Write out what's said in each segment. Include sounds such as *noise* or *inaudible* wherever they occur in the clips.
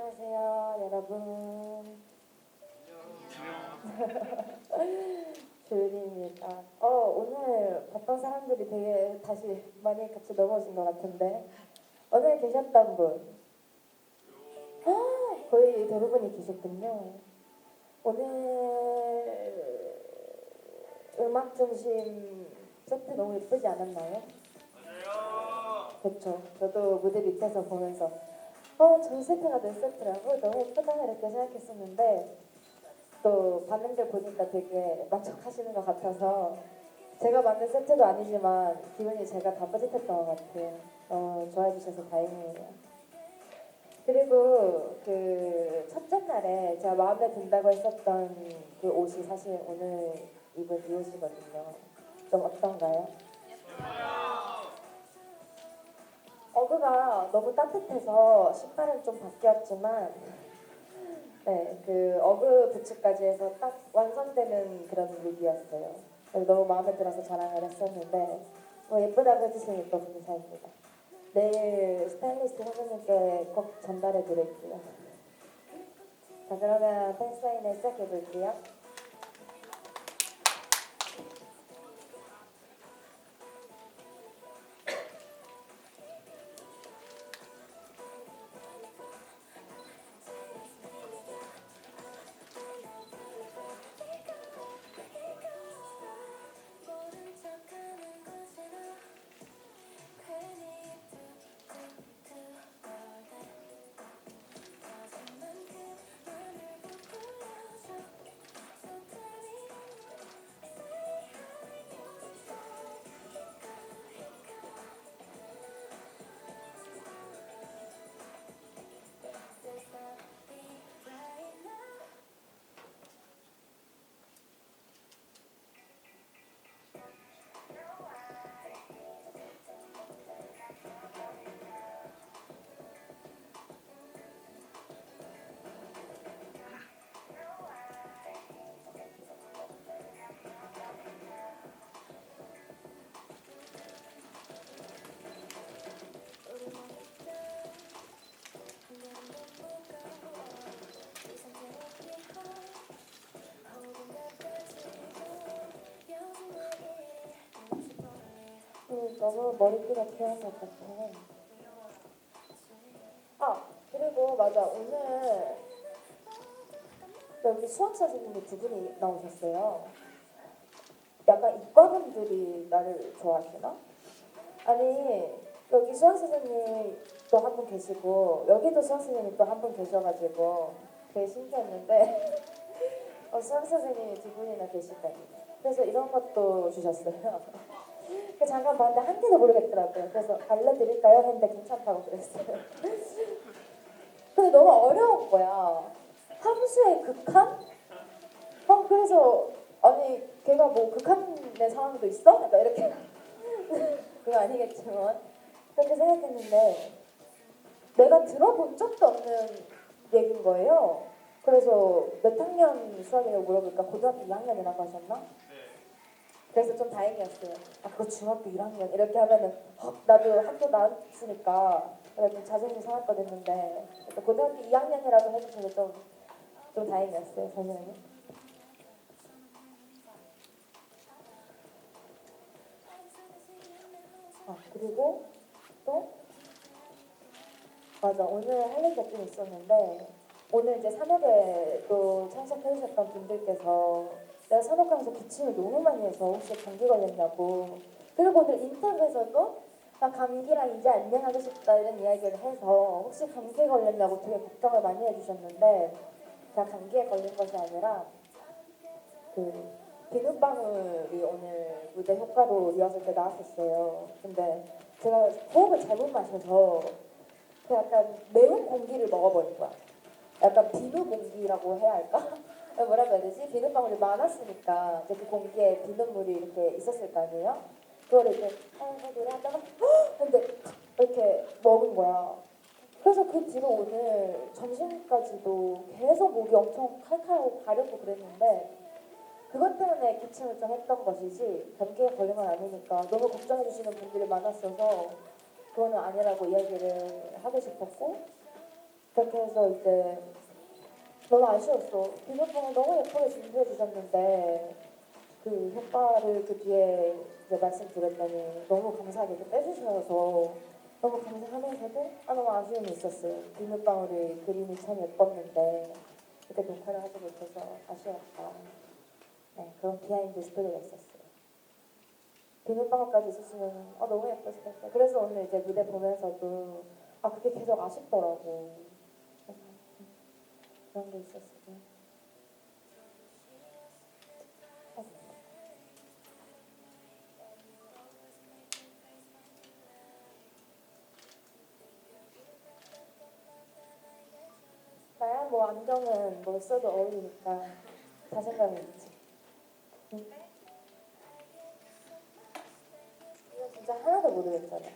안녕하세요, 여러분. *laughs* 조율입니다. 어, 오늘 봤던 사람들이 되게 다시 많이 같이 넘어오신 것 같은데 오늘 계셨던 분 아, 거의 대부분이 계셨군요. 오늘 음악 중심 세트 너무 예쁘지 않았나요? 그렇죠. 저도 무대 밑에서 보면서 어, 저 세트가 내 세트라고 너무 예쁘다 이렇게 생각했었는데 또 반응들 보니까 되게 만족하시는 것 같아서 제가 만든 세트도 아니지만 기분이 제가 다 뿌듯했던 것 같아요. 어, 좋아해 주셔서 다행이에요. 그리고 그 첫째 날에 제가 마음에 든다고 했었던 그 옷이 사실 오늘 입은 이 옷이거든요. 좀 어떤가요? 어그가 너무 따뜻해서 신발은 좀 바뀌었지만 네, 그 어그 부츠까지 해서 딱 완성되는 그런 룩이었어요. 너무 마음에 들어서 자랑을 했었는데 뭐 예쁘다고 해주시니까 감사합니다. 내일 스타일리스트 선생님께 꼭 전달해 드릴게요. 자 그러면 팬사인회 시작해 볼게요. 너무 머리띠가 같아. 아 그리고 맞아 오늘 여기 수학 선생님이 두 분이 나오셨어요. 약간 이과분들이 나를 좋아하시나? 아니 여기 수학 선생님 또 한 분 계시고 여기도 수학 선생님 또 한 분 계셔가지고 되게 신기했는데 *laughs* 어, 수학 선생님이 두 분이나 계시다니. 그래서 이런 것도 주셨어요. *laughs* 그 잠깐 봤는데 한 개도 모르겠더라고요. 그래서 알려드릴까요? 했는데 괜찮다고 그랬어요. *laughs* 근데 너무 어려운 거야. 함수의 극한? 어 그래서 아니 걔가 뭐 극한의 상황도 있어? 약간 이렇게 *laughs* 그거 아니겠지만 그렇게 생각했는데 내가 들어본 적도 없는 얘기인 거예요. 그래서 몇 학년 수학이라고 물어보니까 고등학교 2학년이라고 하셨나? 그래서 좀 다행이었어요. 아, 그거 중학교 1학년 이렇게 하면은 헉, 나도 학교 나왔으니까 내가 좀 자존심 상할 뻔했는데 그래서 고등학교 2학년이라고 해주셔서 좀, 좀 다행이었어요, 잠시만요. 아, 그리고 또 맞아, 오늘 할 얘기가 좀 있었는데 오늘 이제 산업에 또 참석해주셨던 분들께서 내가 산업강에서 기침을 너무 많이 해서 혹시 감기 걸렸냐고. 그리고 오늘 인터뷰에서도 나 감기랑 이제 안녕하고 싶다 이런 이야기를 해서 혹시 감기 걸렸냐고 되게 걱정을 많이 해주셨는데 제가 감기에 걸린 것이 아니라 그 비눗방울이 오늘 무대 효과로 리허설 때 나왔었어요. 근데 제가 호흡을 잘못 마셔서 그 약간 매운 공기를 먹어버린 거야. 약간 비누 공기라고 해야 할까? 뭐라고 해야 되지? 비눗방울이 많았으니까 이제 그 공기에 비눗물이 이렇게 있었을 거 아니에요? 그거를 이렇게 하고 노래하다가 헉! 근데 이렇게 먹은 거야. 그래서 그 뒤로 오늘 점심까지도 계속 목이 엄청 칼칼하고 가렵고 그랬는데 그것 때문에 기침을 좀 했던 것이지 감기에 걸린 건 아니니까 너무 걱정해 주시는 분들이 많았어서 그거는 아니라고 이야기를 하고 싶었고 그렇게 해서 이제 너무 아쉬웠어. 비눗방울 너무 예쁘게 준비해 주셨는데 그 효과를 그 뒤에 이제 말씀드렸더니 너무 감사하게 빼주셔서 너무 감사하면서도 아, 너무 아쉬움이 있었어요. 비눗방울이 그림이 참 예뻤는데 이렇게 녹화를 하지 못해서 아쉬웠다. 네, 그런 비하인드 스토리가 있었어요. 비눗방울까지 있었으면 아, 너무 예뻤을 텐데. 그래서 오늘 이제 무대 보면서도 아 그게 계속 아쉽더라고. 그런 게 있었어요. 어, 나야 뭐 안경은 뭐 써도 어울리니까 자신감이 있지. 응? 이거 진짜 하나도 모르겠잖아.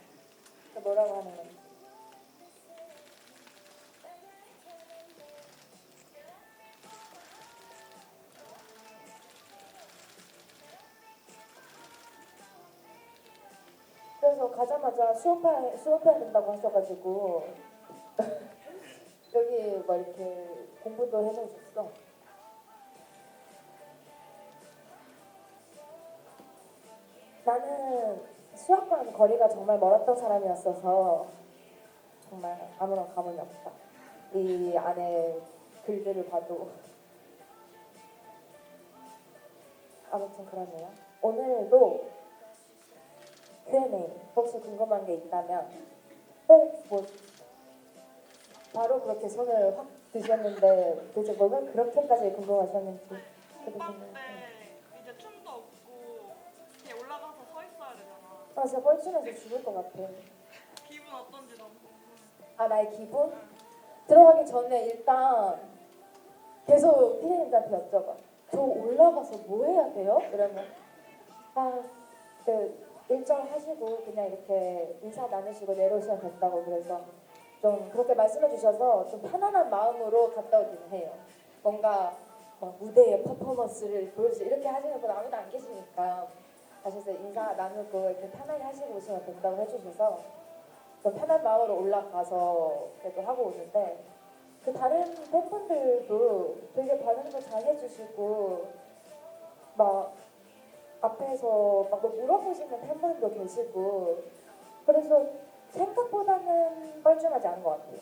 그 뭐라고 하는 건지. 수업해, 수업해야 된다고 하셔가지고 *laughs* 여기 막 이렇게 공부도 해놓으셨어. 나는 수학과는 거리가 정말 멀었던 사람이었어서 정말 아무런 감흥이 없다. 이 안에 글들을 봐도 *laughs* 아무튼 그러네요. 오늘도 Q&A 혹시 궁금한 게 있다면 어? 뭐 바로 그렇게 손을 확 드셨는데 도대체 뭐가 그렇게까지 궁금하셨는지 오빠 궁금해요. 때 이제 춤도 없고 그냥 올라가서 서 있어야 되잖아. 아 진짜 뻘쭘해서 죽을 것 같아. 기분 어떤지 너무 궁금해. 아 나의 기분? 들어가기 전에 일단 계속 피디님들한테 여쭤봐. 저 올라가서 뭐 해야 돼요? 이러면 아 그 일정 하시고 그냥 이렇게 인사 나누시고 내려오시면 된다고 그래서 좀 그렇게 말씀해 주셔서 좀 편안한 마음으로 갔다 오긴 해요. 뭔가 막 무대의 퍼포먼스를 보여주세요 이렇게 하시는 분 아무도 안 계시니까 가셔서 인사 나누고 이렇게 편하게 하시고 오시면 된다고 해주셔서 좀 편한 마음으로 올라가서 그래도 하고 오는데 그 다른 팬분들도 되게 반응도 잘 해주시고 막 앞에서 막뭐 물어보시는 팬분도 계시고 그래서 생각보다는 뻘쭘하지 않은 것 같아요.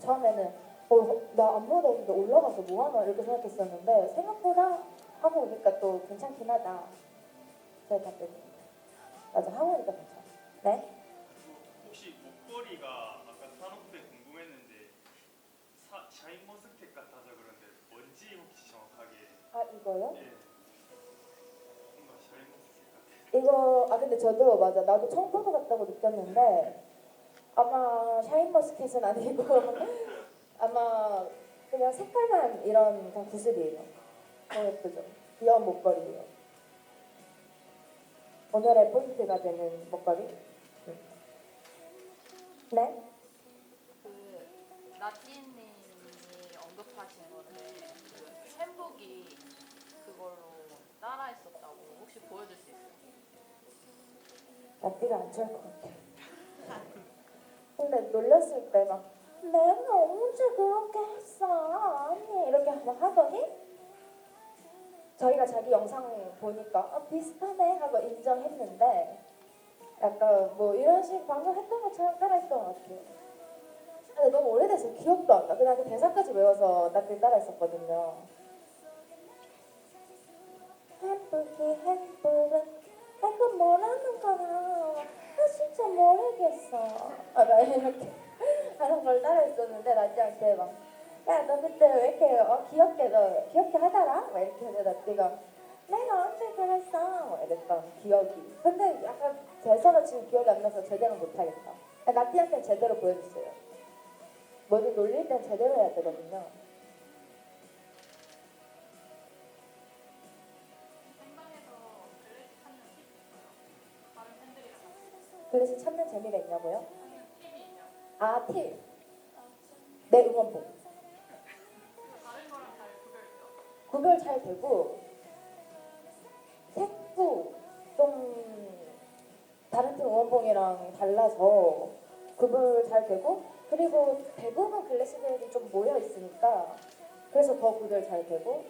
처음에는 어, 나 아무도 없는데 올라가서 뭐 하나 이렇게 생각했었는데 생각보다 하고 오니까 또 괜찮긴 하다. 잘 답변입니다. 맞아 하고 오니까 괜찮아. 네? 혹시 목걸이가 아까 산업대 궁금했는데 사, 샤인머스켓 같아서 그런데 뭔지 혹시 정확하게 아 이거요? 예 이거 아 근데 저도 맞아 나도 청포도 같다고 느꼈는데 아마 샤인머스켓은 아니고 *laughs* 아마 그냥 색깔만 이런 그냥 구슬이에요. 너무 예쁘죠? 귀여운 목걸이에요. 오늘의 포인트가 되는 목걸이. 음. 네? 그 나티님이 언급하신 거를 그 샘북이 그걸로 따라했었다고 혹시 보여줄 수 앞뒤가 안 좋을 것 같아. 근데 놀렸을 때 막 내가 언제 그렇게 했어 아니 이렇게 막 하더니 저희가 자기 영상 보니까 아, 비슷하네 하고 인정했는데 약간 뭐 이런 식 방금 했던 것처럼 따라했던 것 같아요. 근데 너무 오래돼서 기억도 안 나. 그냥 그 대사까지 외워서 나들 따라했었거든요. 햄bur기 햄burger 내가 뭐라는 거야? 나 진짜 모르겠어. 아, 나 이렇게 *laughs* 하는 걸 따라했었는데 나띠한테 막 야 너 그때 왜 이렇게 어, 귀엽게 너 귀엽게 하더라? 막 이렇게 했는데 나띠가 내가 언제 그랬어? 막 이랬던 기억이. 근데 약간 대사가 지금 기억이 안 나서 제대로 못하겠다. 아, 나띠한테 제대로 보여줬어요. 뭐든 놀릴 땐 제대로 해야 되거든요 글래시 찾는 재미가 있냐고요? 아 팁! 내 응원봉? 구별 잘 되고 색도 좀 다른 팀 응원봉이랑 달라서 구분 잘 되고 그리고 대부분 클래식들이 좀 모여 있으니까 그래서 더 구별 잘 되고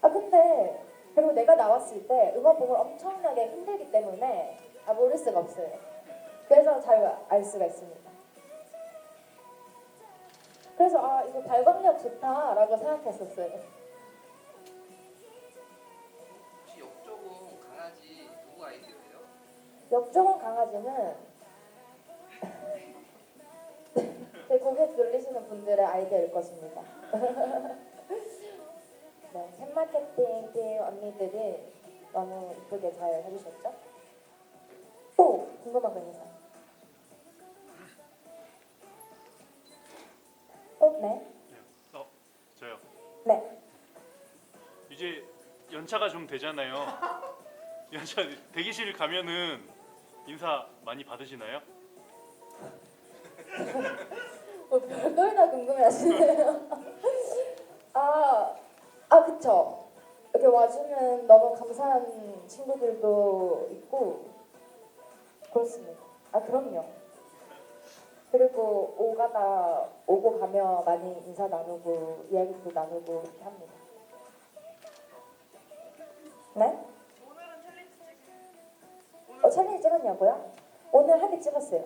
아 근데 그리고 내가 나왔을 때 응원봉을 엄청나게 힘들기 때문에 아 모를 수가 없어요. 그래서 잘 알 수가 있습니다. 그래서 아 이거 발광력 좋다라고 생각했었어요. 혹시 역조공 강아지 누구 아이디어예요? 역조공 강아지는 *laughs* 제 고개 돌리시는 분들의 아이디어일 것입니다. *laughs* 네, 샘마케팅 팀 언니들이 너무 이쁘게 잘 해주셨죠? 또 궁금한 거 있는 사람? 어, 네, 어, 저요. 네. 이제 연차가 좀 되잖아요. *laughs* 연차 대기실 가면은 인사 많이 받으시나요? 뭐 *laughs* 별걸 다 궁금해하시네요. *laughs* 아, 아 그쵸. 이렇게 와주는 너무 감사한 친구들도 있고 그렇습니다. 아 그럼요. 그리고 오가다 오고 가며 많이 인사 나누고 이야기도 나누고 이렇게 합니다. 네? 어, 챌린지 찍었냐고요? 오늘 한 개 찍었어요.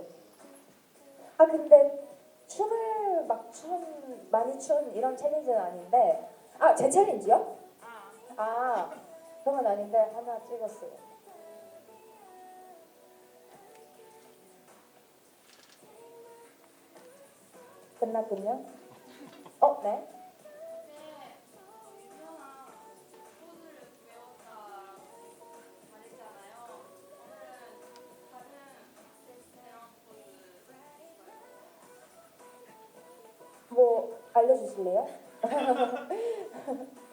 아 근데 춤을 막춘 많이 춘 이런 챌린지는 아닌데 아 제 챌린지요? 아아 그런 건 아닌데 하나 찍었어요. 다른 대형 포즈 뭐 알려주실래요? *laughs*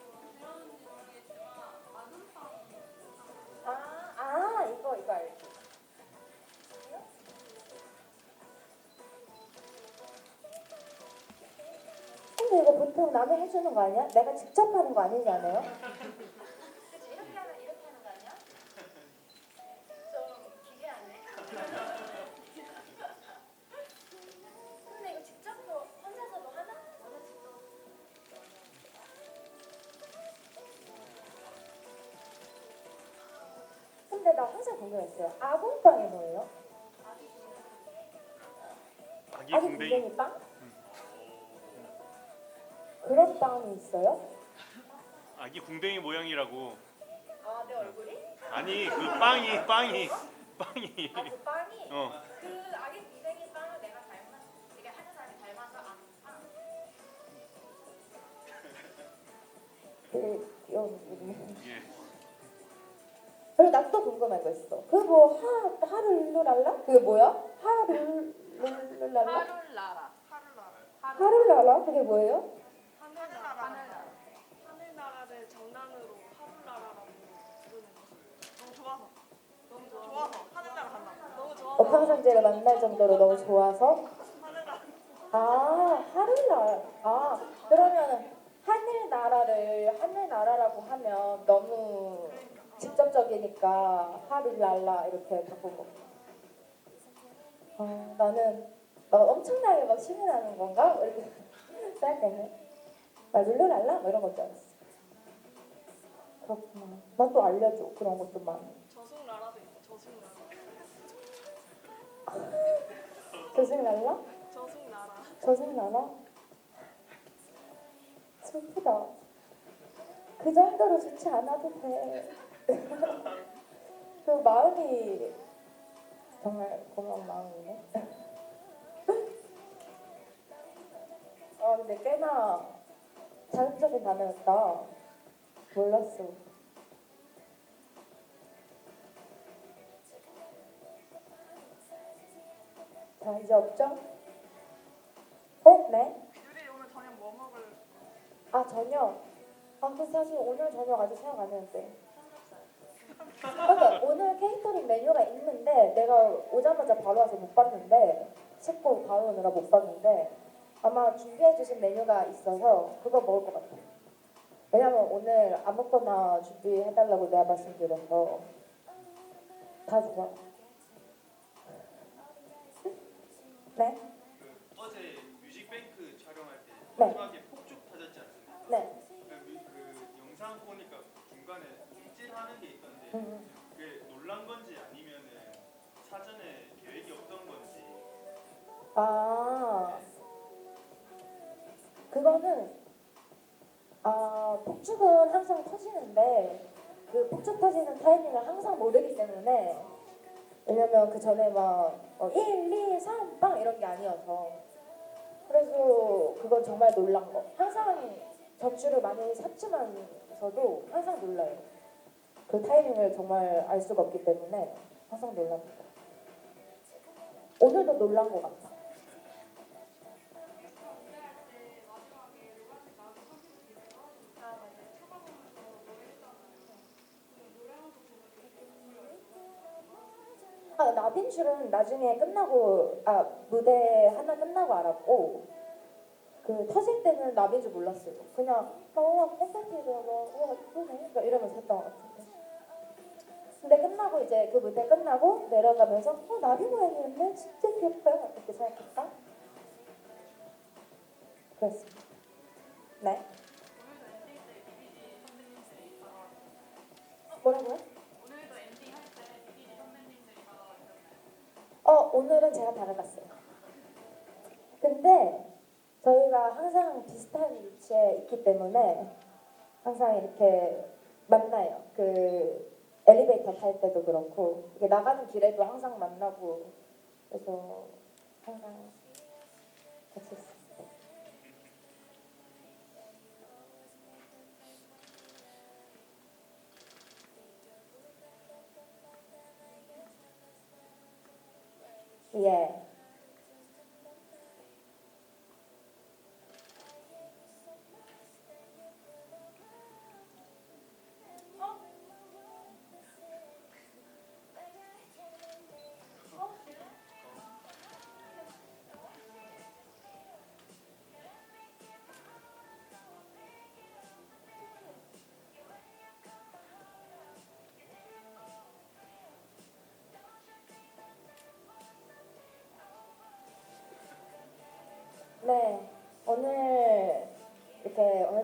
해주는 거 아니야? 내가 직접 하는 거 아니지 않아요? 근데 나 항상 궁금했어요. 아궁빵이 뭐예요? 아기 아기 궁뎅이. 궁뎅이 빵? 그런 빵이 있어요? 아기 궁뎅이 모양이라고. 아 내 얼굴이? 아니 그 빵이 빵이 빵이. 아 그 빵이? 어. 그 아기 구덩이 빵을 내가 닮았 되게 하는 사람이 닮아서 아 빵. 되게 귀여운 분이. 예. 그리고 나 또 궁금한 거 있어. 그뭐 하 하룰루랄라? 그게 뭐야? 하룰루랄라? 하룰라라. 하늘나라. 하룰라라? 그게 뭐예요? 좋아서. 어팡상제를 만날 정도로 너무 좋아서. 아 하늘나라. 아 그러면 하늘나라를 하늘나라라고 하면 너무 직접적이니까 하룰랄라 이렇게 바꾼 거. 아 나는 막 엄청나게 막 신이 나는 건가? 이렇게 *laughs* 생각했네. 나 룰루랄라 뭐 이런 건줄 알았어. 그렇구나. 나또 알려줘 그런 것도 많이. 조승랄라? 저승나라. 저승나라? 슬프다. 그 정도로 좋지 않아도 돼. *laughs* 그 마음이 정말 고마운 마음이네. *laughs* 아 근데 꽤나 자극적인 단어였다. 몰랐어. 자 이제 없죠? 어? 네? 유리 오늘 저녁 뭐 먹을? 아 저녁. 아 근데 사실 오늘 저녁 아직 생각 안 했는데. 그러니까 오늘 케이터링 메뉴가 있는데 내가 오자마자 바로 와서 못 봤는데 씻고 바로 오느라 못 봤는데 아마 준비해 주신 메뉴가 있어서 그거 먹을 것 같아. 왜냐면 오늘 아무거나 준비해 달라고 내가 말씀드려서 다 좋아. 네, 그 어제 뮤직뱅크 촬영할 때 네. 마지막에 폭죽 터졌지 않습니까? 네. 그, 뮤- 그 영상 보니까 중간에 찜질하는 게 있던데 음. 그게 놀란 건지 아니면은 사전에 계획이 없던 건지 아, 그거는 아 폭죽은 항상 터지는데 그 폭죽 터지는 타이밍을 항상 모르기 때문에 왜냐면 그 전에 막 어, 1, 2, 3, 빵 이런 게 아니어서 그래서 그건 정말 놀란 거. 항상 전주를 많이 샀지만서도 항상 놀라요. 그 타이밍을 정말 알 수가 없기 때문에 항상 놀랍니다. 오늘도 놀란 것 같아. 아, 나빈 줄은 나중에 끝나고 아 무대 하나 끝나고 알았고 그 터질 때는 나빈 줄 몰랐어요. 그냥 어 팬타티더라고 어 예쁘네 막 이러면서 했던 것 같은데. 근데 끝나고 이제 그 무대 끝나고 내려가면서 어 나빈 모양이었네 진짜 귀엽다 이렇게 생각했다. 그랬습니다. 네. 뭐라고요? 오늘은 제가 다뤄봤어요. 근데 저희가 항상 비슷한 위치에 있기 때문에 항상 이렇게 만나요. 그 엘리베이터 탈 때도 그렇고 이게 나가는 길에도 항상 만나고 그래서 항상 같이 있어요. 예.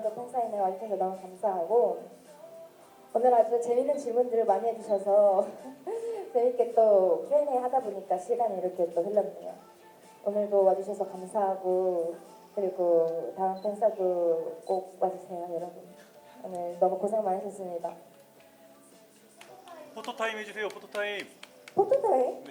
오늘도 팬사인회 와주셔서 너무 감사하고 오늘 아주 재밌는 질문들을 많이 해주셔서 *laughs* 재밌게 또 Q&A 하다 보니까 시간이 이렇게 또 흘렀네요. 오늘도 와주셔서 감사하고 그리고 다음 팬사도 꼭 와주세요, 여러분. 오늘 너무 고생 많으셨습니다. 포토 타임 해주세요. 포토 타임. 포토타임?